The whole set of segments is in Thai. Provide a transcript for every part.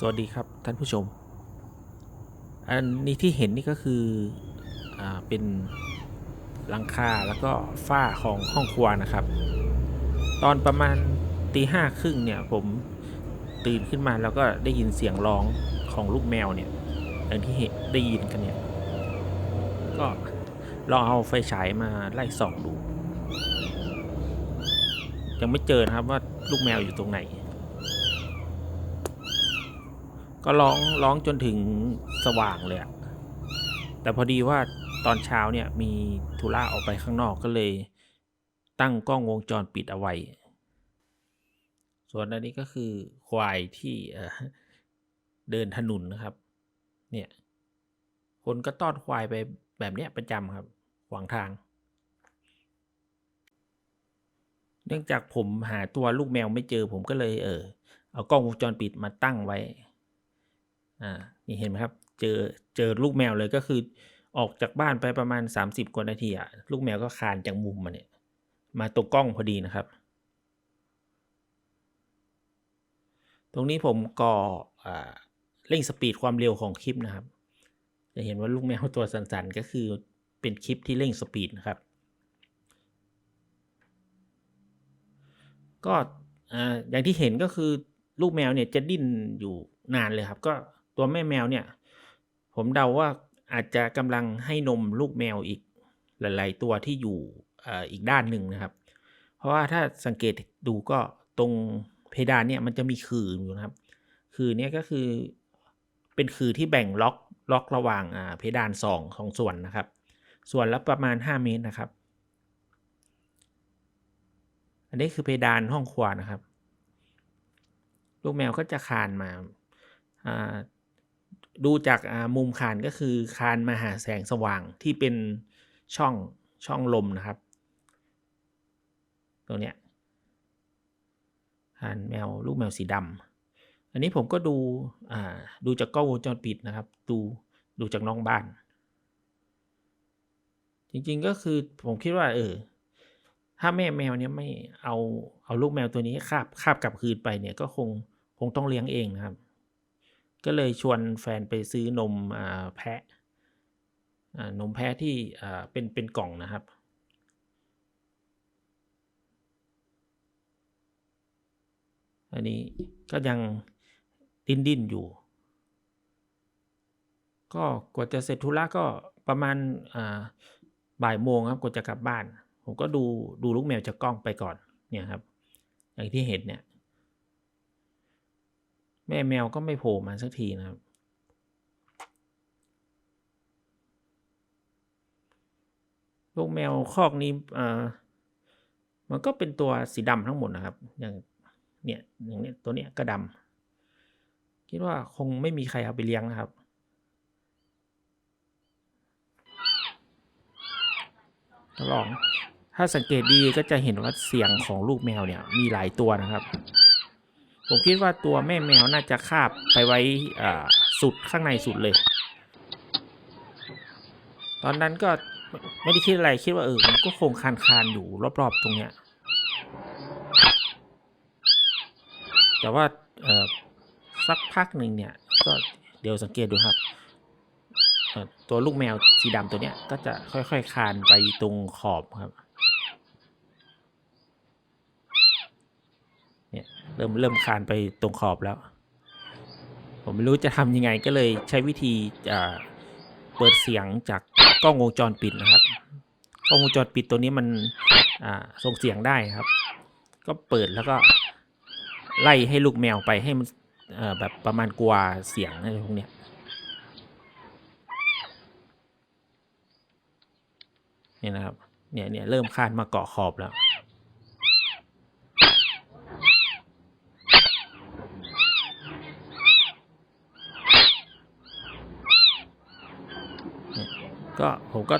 สวัสดีครับท่านผู้ชม อันนี้ที่เห็นนี่ก็คืออ่าเป็นหลังคาแล้วก็ฝ้าของห้องครัวนะครับ ตอนประมาณตีห้าครึ่งเนี่ยผมตื่นขึ้นมาแล้วก็ได้ยินเสียงร้องของลูกแมวเนี่ยอย่างที่เห็นได้ยินกันเนี่ย ก็ลองเอาไฟฉายมาไล่ส่องดู ยังไม่เจอนะครับว่าลูกแมวอยู่ตรงไหน ก็ร้องร้องจนถึงสว่างเลยแต่พอดีว่าตอนเช้าเนี่ยมีธุระออกไปข้างนอกก็เลย ตั้งกล้องวงจรปิดเอาไว้ ส่วนอันนี้ก็คือควายที่เอ่อเดินถนนนะครับ เนี่ยคนก็ต้อนควายไปแบบเนี้ยประจำครับขวางทาง เนื่องจากผมหาตัวลูกแมวไม่เจอผมก็เลยเออเอากล้องวงจรปิดมาตั้งไว้ อ่านี่เห็นไหมครับ เจอเจอลูกแมวเลยก็คือออกจากบ้านไปประมาณ 30 กว่านาทีอะลูกแมวก็คานจากมุมมาเนี่ย มาตรงกล้องพอดีนะครับ ตรงนี้ผมก็อ่าเร่งสปีดความเร็วของคลิปนะครับ จะเห็นว่าลูกแมวตัวสั่นๆ ก็คือเป็นคลิปที่เร่งสปีดนะครับ ก็อย่างที่เห็นก็คือลูกแมวเนี่ยจะดิ้นอยู่นานเลยครับ ก็ ตัวแม่แมวเนี่ย ผมเดาว่าอาจจะกำลังให้นมลูกแมวอีกหลาย ๆ ตัวที่อยู่อีกด้านหนึ่งนะครับ เพราะว่าถ้าสังเกตดูก็ตรงเพดานเนี่ยมันจะมีขื่ออยู่นะครับคือเนี่ยก็คือเป็นคือที่แบ่งล็อกล็อกระหว่างเพดานสองของส่วนนะครับ ส่วนละประมาณ 5 เมตรนะครับ อันนี้คือเพดานห้องครัวนะครับ ลูกแมวก็จะคานมาอ่า ดูจากมุมคานก็คือคานมาหาแสงสว่างที่เป็นช่องช่องลมนะครับตรงเนี้ยคานแมวลูกแมวสีดำอันนี้ผมก็ดูอ่าดูจากกล้องวงจรปิดนะครับ ดูดูจากน้องบ้าน จริงๆก็คือผมคิดว่าเออถ้าแม่แมวเนี่ยไม่เอาเอาลูกแมวตัวนี้คาบคาบกลับคืนไปเนี่ยก็คงคงต้องเลี้ยงเองนะครับ ก็เลยชวนแฟนไปซื้อนมอแพะนมแพะที่เป็นเป็นกล่องนะครับ อันนี้ก็ยังดิ้นดิ้นอยู่ ก็กว่าจะเสร็จธุระก็ประมาณบ่ายโมงครับกว่าจะกลับบ้าน ผมก็ดูดูลูกแมวจากกล้องไปก่อนเนี่ยครับ อย่างที่เห็นเนี่ย แม่แมวก็ไม่โผล่มาสักทีนะครับ ลูกแมวคอกนี้อ่ามันก็เป็นตัวสีดำทั้งหมดนะครับ อย่างเนี่ยอย่างเนี้ยตัวเนี้ยก็ดำคิดว่าคงไม่มีใครเอาไปเลี้ยงนะครับลองถ้าสังเกตดีก็จะเห็นว่าเสียงของลูกแมวเนี่ยมีหลายตัวนะครับ ผมคิดว่าตัวแม่แมวน่าจะคาบไปไว้สุดข้างในสุดเลย ตอนนั้นก็ไม่ได้คิดอะไรคิดว่าเออมันก็คงคานคานอยู่รอบๆตรงเนี้ย แต่ว่าเออสักพักหนึ่งเนี่ย ก็เดี๋ยวสังเกตดูครับ ตัวลูกแมวสีดำตัวเนี้ยก็จะค่อยๆคานไปตรงขอบครับ เริ่มเริ่มคานไปตรงขอบแล้ว ผมไม่รู้จะทำยังไงก็เลยใช้วิธีอ่าเปิดเสียงจากกล้องวงจรปิดนะครับกล้องวงจรปิดตัวนี้มันอ่าส่งเสียงได้ครับ ก็เปิดแล้วก็ไล่ให้ลูกแมวไปให้มันอ่อแบบประมาณกลัวเสียงอะไรพวกเนี้ยเนี่ยนะครับ เนี่ยเนี่ยเริ่มคาดมาเกาะขอบแล้ว ก็ผมก็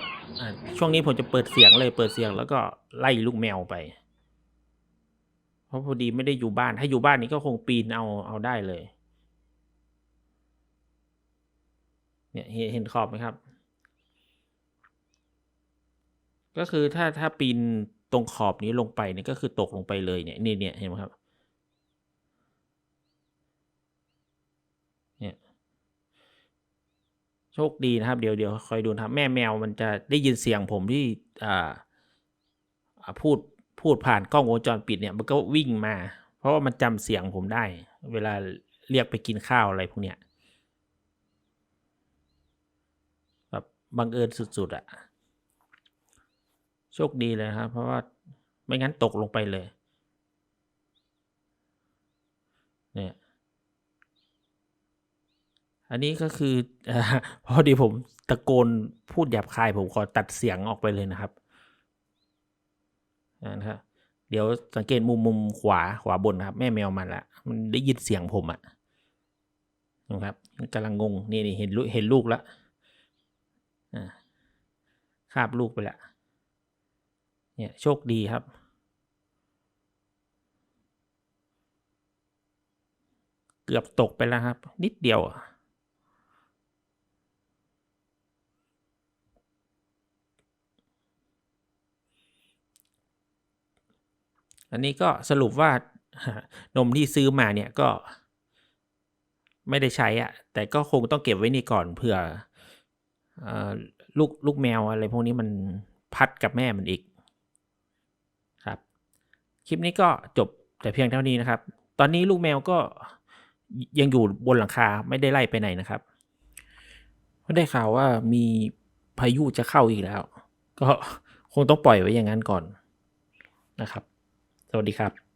ช่วงนี้ผมจะเปิดเสียงเลยเปิดเสียงแล้วก็ไล่ลูกแมวไป เพราะพอดีไม่ได้อยู่บ้าน ถ้าอยู่บ้านนี้ก็คงปีนเอาเอาได้เลย เนี่ยเห็นเห็นขอบไหมครับ ก็คือถ้าถ้าปีนตรงขอบนี้ลงไปเนี่ยก็คือตกลงไปเลยเนี่ยนี่เนี่ยเห็นไหมครับ โชคดีนะครับ เดี๋ยวเดี๋ยวคอยดูนะครับ แม่แมวมันจะได้ยินเสียงผมที่อ่าพูดพูดผ่านกล้องวงจรปิดเนี่ย มันก็วิ่งมา เพราะว่ามันจำเสียงผมได้ เวลาเรียกไปกินข้าวอะไรพวกเนี้ยแบบบังเอิญสุดๆอะโชคดีเลยครับ เพราะว่าไม่งั้นตกลงไปเลย อันนี้ก็คืออพอดีผมตะโกนพูดหยาบคายผมขอตัดเสียงออกไปเลยนะครับนะครับเดี๋ยวสังเกตมุมมุมขวาขวาบนนะครับ แม่แมวมาละมันได้ยินเสียงผมอะนะครับกำลังงงนี่นี่เห็นลูกเห็นลูกแล้วอ่าคาบลูกไปละเนี่ยโชคดีครับเกือบตกไปแล้วครับ นิดเดียว อันนี้ก็สรุปว่านมที่ซื้อมาเนี่ยก็ ไม่ได้ใช้อะแต่ก็คงต้องเก็บไว้นี่ก่อนเผื่ออลูกลูกแมวอะไรพวกนี้มันพัดกับแม่มันอีกครับ คลิปนี้ก็จบแต่เพียงเท่านี้นะครับ ตอนนี้ลูกแมวก็ยังอยู่บนหลังคาไม่ได้ไล่ไปไหนนะครับก็ได้ข่าวว่ามีพายุจะเข้าอีกแล้ว ก็คงต้องปล่อยไว้อย่างนั้นก่อนนะครับ สวัสดีครับ